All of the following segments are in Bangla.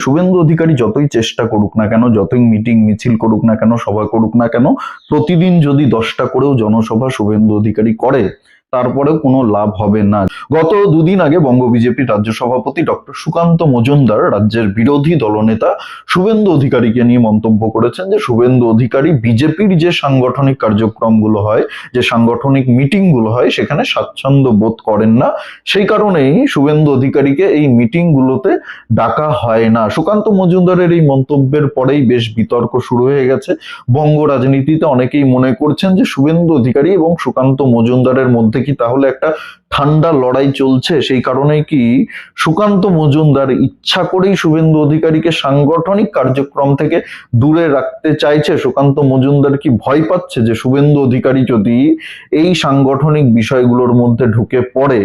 শুভেন্দু অধিকারী যতই চেষ্টা করুক না কেন, যতই মিটিং মিছিল করুক না কেন, সভা করুক না কেন, প্রতিদিন যদি দশটা করেও জনসভা শুভেন্দু অধিকারী করে তারপরেও কোনো লাভ হবে না। গত দুদিন আগে বঙ্গ বিজেপির রাজ্য সভাপতি ডক্টর সুকান্ত মজুমদার রাজ্যের বিরোধী দলনেতা শুভেন্দু অধিকারীকে নিয়ে মন্তব্য করেছেন যে শুভেন্দু অধিকারী বিজেপির যে সাংগঠনিক কার্যক্রমগুলো হয়, যে সাংগঠনিক মিটিংগুলো হয়, সেখানে স্বাচ্ছন্দ্য বোধ করেন না। সেই কারণেই শুভেন্দু অধিকারীকে এই মিটিংগুলোতে ডাকা হয় না। সুকান্ত মজুমদারের এই মন্তব্যের পরেই বেশ বিতর্ক শুরু হয়ে গেছে। বঙ্গ রাজনীতিতে অনেকেই মনে করছেন যে শুভেন্দু অধিকারী এবং সুকান্ত মজুমদারের মধ্যে কি তাহলে একটা ঠান্ডা লড়াই চলছে? সেই কারণেই কি সুকান্ত মজুমদার ইচ্ছা করেই শুভেন্দু অধিকারীকে সাংগঠনিক কার্যক্রম থেকে দূরে রাখতে চাইছে। সুকান্ত মজুমদার কি ভয় পাচ্ছে যে শুভেন্দু অধিকারী যদি এই সাংগঠনিক বিষয়গুলোর মধ্যে ঢুকে পড়ে,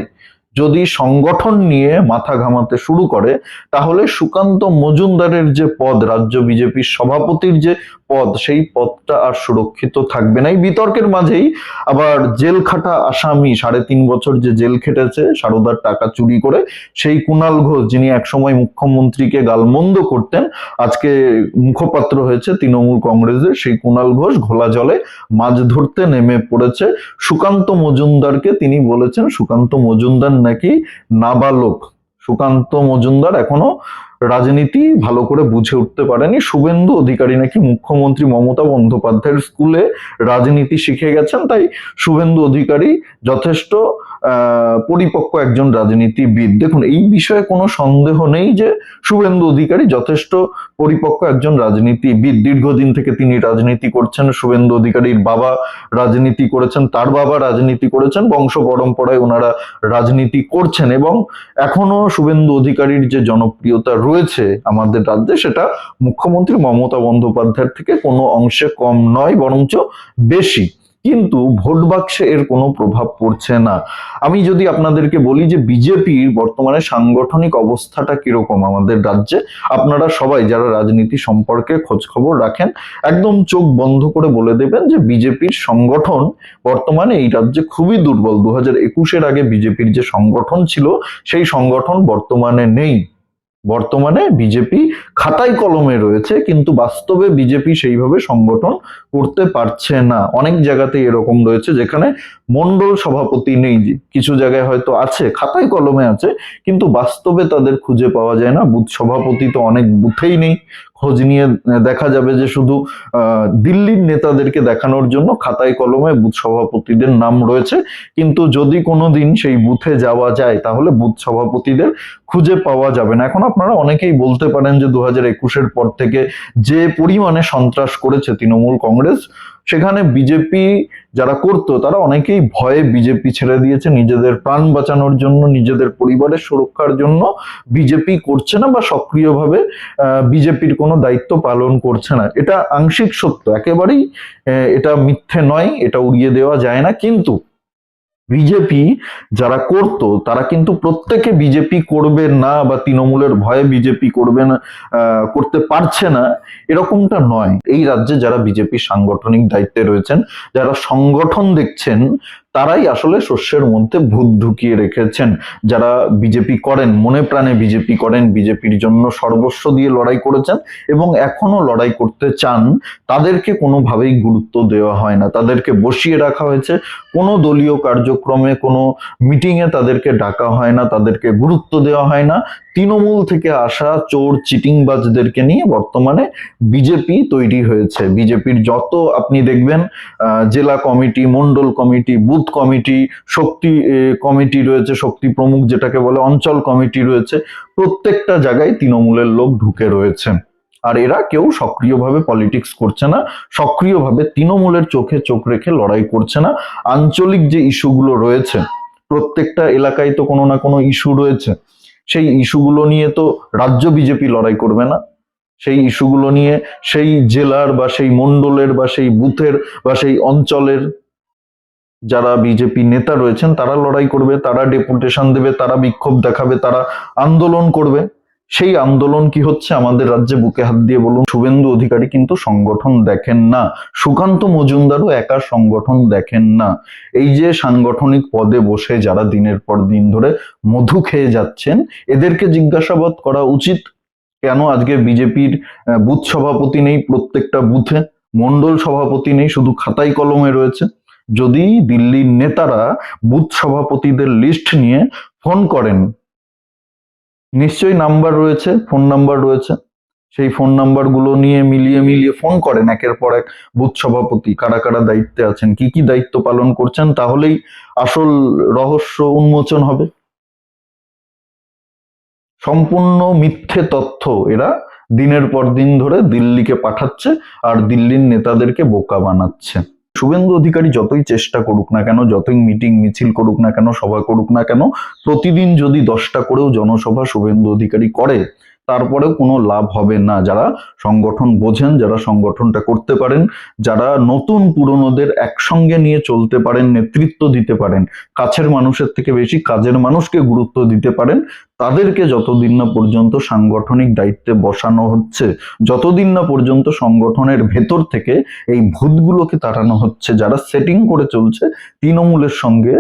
যদি সংগঠন নিয়ে মাথা ঘামাতে শুরু করে, তাহলে সুকান্ত মজুমদারের যে পদ, রাজ্য বিজেপির সভাপতির যে পদ, সেই পদটা আর সুরক্ষিত থাকবে না। এই বিতর্কের মাঝেই আবার জেল খাটা আসামি সাড়ে তিন বছর যে জেল খেটেছে, সারদার টাকা চুরি করে সেই কুণাল ঘোষ, যিনি একসময় মুখ্যমন্ত্রীকে গালমন্দ করতেন, আজকে মুখপাত্র হয়েছে তৃণমূল কংগ্রেসের সেই কুণাল ঘোষ। ঘোলা জলে মাছ ধরতে নেমে পড়েছে। সুকান্ত মজুমদারকে তিনি বলেছেন, সুকান্ত মজুমদার নাকি নাবালক। সুকান্ত মজুমদার এখনও রাজনীতি ভালো করে বুঝে উঠতে পারেনি। শুভেন্দু অধিকারী নাকি মুখ্যমন্ত্রী মমতা বন্দ্যোপাধ্যায়ের স্কুলে রাজনীতি শিখে গেছেন, তাই শুভেন্দু অধিকারী যথেষ্ট পরিপক্ক একজন রাজনীতিবিদ। দেখুন, এই বিষয়ে কোনো সন্দেহ নেই যে শুভেন্দু অধিকারী যথেষ্ট পরিপক্ক একজন রাজনীতিবিদ। দীর্ঘদিন থেকে তিনি রাজনীতি করছেন, শুভেন্দু অধিকারীর বাবা রাজনীতি করেছেন, তার বাবা রাজনীতি করেছেন, বংশ পরম্পরায় ওনারা রাজনীতি করছেন এবং এখনও শুভেন্দু অধিকারীর যে জনপ্রিয়তা রয়েছে আমাদের রাজ্যে, সেটা মুখ্যমন্ত্রী মমতা বন্দ্যোপাধ্যায়ের থেকে কোনো অংশে কম নয়, বরঞ্চ বেশি। কিন্তু ভোট বাক্সে এর কোনো প্রভাব পড়ছে না। আমি যদি আপনাদেরকে বলি যে বিজেপির বর্তমানে সাংগঠনিক অবস্থাটা কীরকম আমাদের রাজ্যে, আপনারা সবাই যারা রাজনীতি সম্পর্কে খোঁজ খবর রাখেন, একদম চোখ বন্ধ করে বলে দেবেন যে বিজেপির সংগঠন বর্তমানে এই রাজ্যে খুবই দুর্বল। দু হাজার একুশের আগে বিজেপির যে সংগঠন ছিল, সেই সংগঠন বর্তমানে নেই। বর্তমানে বিজেপি খাতায় কলমে রয়েছে, কিন্তু বাস্তবে বিজেপি সেইভাবে সংগঠন করতে পারছে না। অনেক জায়গাতে এরকম রয়েছে, যেখানে মন্ডল সভাপতি নেই। কিছু জায়গায় হয়তো আছে, খাতায় কলমে আছে, কিন্তু বাস্তবে তাদের খুঁজে পাওয়া যায় না। বুথ সভাপতি তো অনেক বুথেই নেই। খোঁজ নিয়ে দেখা যাবে যে শুধু দিল্লির নেতাদেরকে দেখানোর জন্য খাতায় কলমে বুথ সভাপতিদের নাম রয়েছে। কিন্তু যদি কোনো দিন সেই বুথে যাওয়া যায়, তাহলে বুথ সভাপতিদের খুঁজে পাওয়া যাবে না। এখন আপনারা অনেকেই বলতে পারেন যে দু হাজার একুশের পর থেকে যে পরিমাণে সন্ত্রাস করেছে তৃণমূল কংগ্রেস সেখানে বিজেপি যারা করত, তারা অনেকেই ভয়ে বিজেপি ছেড়ে দিয়েছে। নিজেদের প্রাণ বাঁচানোর জন্য, নিজেদের পরিবারের সুরক্ষার জন্য বিজেপি করছে না বা সক্রিয়ভাবে বিজেপির কোনো দায়িত্ব পালন করছে না। এটা আংশিক সত্য। একেবারেই এটা মিথ্যে নয়, এটা উড়িয়ে দেওয়া যায় না। কিন্তু বিজেপি যারা করত, তারা কিন্তু প্রত্যেকে বিজেপি করবে না বা তৃণমূলের ভয়ে বিজেপি করবে না করতে পারছে না, এরকমটা নয়। এই রাজ্যে যারা বিজেপি সাংগঠনিক দায়িত্বে রয়েছেন, যারা সংগঠন দেখছেন তারাই আসলে শস্যের মধ্যে ভূত ঢুকিয়ে রেখেছেন। যারা বিজেপি করেন, মনে প্রাণে বিজেপি করেন, বিজেপির জন্য সর্বস্ব দিয়ে লড়াই করেছেন এবং এখনও লড়াই করতে চান, তাদেরকে কোনোভাবেই গুরুত্ব দেওয়া হয় না। তাদেরকে বসিয়ে রাখা হয়েছে। কোনো দলীয় কার্যক্রমে, কোনো মিটিংয়ে তাদেরকে ডাকা হয় না, তাদেরকে গুরুত্ব দেওয়া হয় না। তৃণমূল থেকে আসা চোর, চিটিংবাজদেরকে নিয়ে বর্তমানে বিজেপি তৈরি হয়েছে। বিজেপির যত আপনি দেখবেন জেলা committee Mandal committee, booth committee, শক্তি কমিটি রয়েছে, শক্তি প্রমুখ যেটাকে বলে অঞ্চল কমিটি রয়েছে, প্রত্যেকটা জায়গায় তৃণমূলের লোক ঢুকে রয়েছে। আর এরা কেউ সক্রিয়ভাবে পলিটিক্স করছে না, সক্রিয়ভাবে তৃণমূলের চোখে চোখ রেখে লড়াই করছে না। আঞ্চলিক যে ইস্যুগুলো রয়েছে, প্রত্যেকটা এলাকায় তো কোনো না কোনো ইস্যু রয়েছে। সেই ইস্যুগুলো নিয়ে তো রাজ্য বিজেপি লড়াই করবে না। সেই ইস্যুগুলো নিয়ে সেই জেলার বা সেই মণ্ডলের বা সেই বুথের বা সেই অঞ্চলের যারা বিজেপি নেতা রয়েছেন, তারা লড়াই করবে, তারা ডেপুটেশন দেবে, তারা বিক্ষোভ দেখাবে, তারা আন্দোলন করবে। সেই আন্দোলন কি হচ্ছে? আমাদের রাজ্যে বুকে হাত দিয়ে বলুন। শুভেন্দু অধিকারী কিন্তু সংগঠন দেখেন না। সুকান্ত মজুমদারও একা সংগঠন দেখেন না। এই যে সাংগঠনিক পদে বসে যারা দিনের পর দিন ধরে মধু খেয়ে যাচ্ছেন, এদেরকে জিজ্ঞাসাবাদ করা উচিত। কেন আজকে বিজেপির বুথ সভাপতি নেই প্রত্যেকটা বুথে? মন্ডল সভাপতি নেই, শুধু খাতাই কলমে রয়েছে। যদি দিল্লির নেতারা বুথ সভাপতিদের লিস্ট নিয়ে ফোন করেন নিশ্চয়ই নাম্বার রয়েছে, ফোন নাম্বার রয়েছে। সেই ফোন নাম্বারগুলো নিয়ে মিলিয়ে মিলিয়ে ফোন করেন একের পর এক বুথ সভাপতি, কারা কারা দায়িত্বে আছেন, কি কি দায়িত্ব পালন করছেন, তাহলেই আসল রহস্য উন্মোচন হবে। সম্পূর্ণ মিথ্যে তথ্য এরা দিনের পর দিন ধরে দিল্লিকে পাঠাচ্ছে আর দিল্লির নেতাদেরকে বোকা বানাচ্ছে। শুভেন্দু অধিকারী যতই চেষ্টা করুক না কেন, যতই মিটিং মিছিল করুক না কেন, সভা করুক না কেন, প্রতিদিন যদি দশটা করেও জনসভা শুভেন্দু অধিকারী করে তারপরেও কোনো লাভ হবে না। যারা সংগঠন বোঝেন, যারা সংগঠনটা করতে পারেন, যারা নতুন পুরনোদের একসঙ্গে নিয়ে চলতে পারেন, নেতৃত্ব দিতে পারেন, কাছের মানুষের থেকে বেশি কাজের মানুষকে গুরুত্ব দিতে পারেন, তাদেরকে যতদিন না পর্যন্ত সাংগঠনিক দায়িত্বে বসানো হচ্ছে, যতদিন না পর্যন্ত সংগঠনের ভেতর থেকে এই ভূতগুলোকে তাড়ানো হচ্ছে, যারা সেটিং করে চলছে, তৃণমূলের সঙ্গে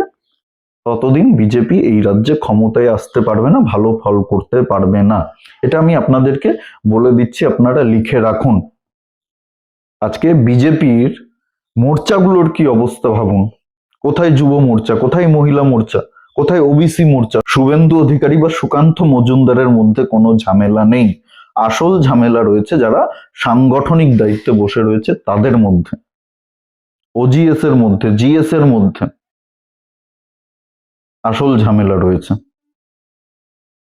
ততদিন বিজেপি এই রাজ্যে ক্ষমতায় আসতে পারবে না, ভালো ফল করতে পারবে না। এটা আমি আপনাদেরকে বলে দিচ্ছি, আপনারা লিখে রাখুন। আজকে বিজেপির মোর্চাগুলোর কি অবস্থা ভাবুন? কোথায় যুব মোর্চা, কোথায় মহিলা মোর্চা, কোথায় ওবিসি মোর্চা? শুভেন্দু অধিকারী বা সুকান্ত মজুমদারের মধ্যে কোনো ঝামেলা নেই। আসল ঝামেলা রয়েছে যারা সাংগঠনিক দায়িত্বে বসে রয়েছে তাদের মধ্যে। ওজিএস এর মধ্যে জিএস এর মধ্যে। আসল ঝামেলা রয়েছে।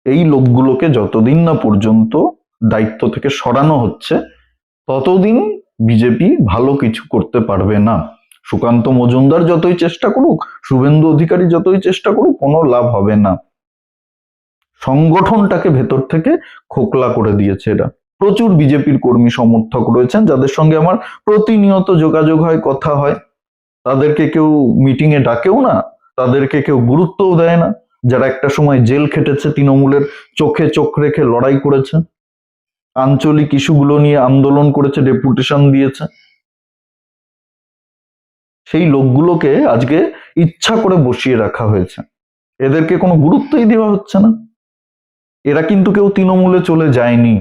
এই লোকগুলোকে যতদিন না পর্যন্ত দায়িত্ব থেকে সরানো হচ্ছে, ততদিন বিজেপি ভালো কিছু করতে পারবে না। সুকান্ত মজুমদার যতই চেষ্টা করুক, শুভেন্দু অধিকারী যতই চেষ্টা করুক, কোনো লাভ হবে না। সংগঠনটাকে ভেতর থেকে খোকলা করে দিয়েছে এরা। প্রচুর বিজেপির কর্মী সমর্থক রয়েছেন, যাদের সঙ্গে আমার প্রতিনিয়ত যোগাযোগ হয়, কথা হয়। তাদেরকে কেউ মিটিং এ ডাকেও না। তাদেরকে কেউ গুরুত্বও দেয় না। যারা একটা সময় জেল খেটেছে, তৃণমূলের চোখে চোখ রেখে লড়াই করেছে, আঞ্চলিক ইস্যুগুলো নিয়ে আন্দোলন করেছে, ডেপুটেশন দিয়েছে। সেই লোকগুলোকে আজকে ইচ্ছা করে বসিয়ে রাখা হয়েছে। এদেরকে কোনো গুরুত্বই দেওয়া হচ্ছে না। এরা কিন্তু কেউ তৃণমূলে চলে যায়নি।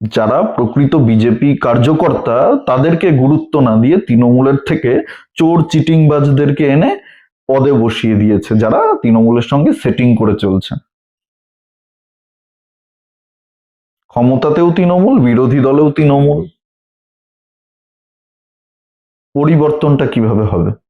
যারা প্রকৃত বিজেপি কার্যকর্তা, তাদেরকে গুরুত্ব না দিয়ে তৃণমূলের থেকে চোর চিটিংবাজদেরকে এনে পদে বসিয়ে দিয়েছে, যারা তৃণমূলের সঙ্গে সেটিং করে চলছে। ক্ষমতাতেও তৃণমূল, বিরোধী দলেও তৃণমূল। পরিবর্তনটা কীভাবে হবে?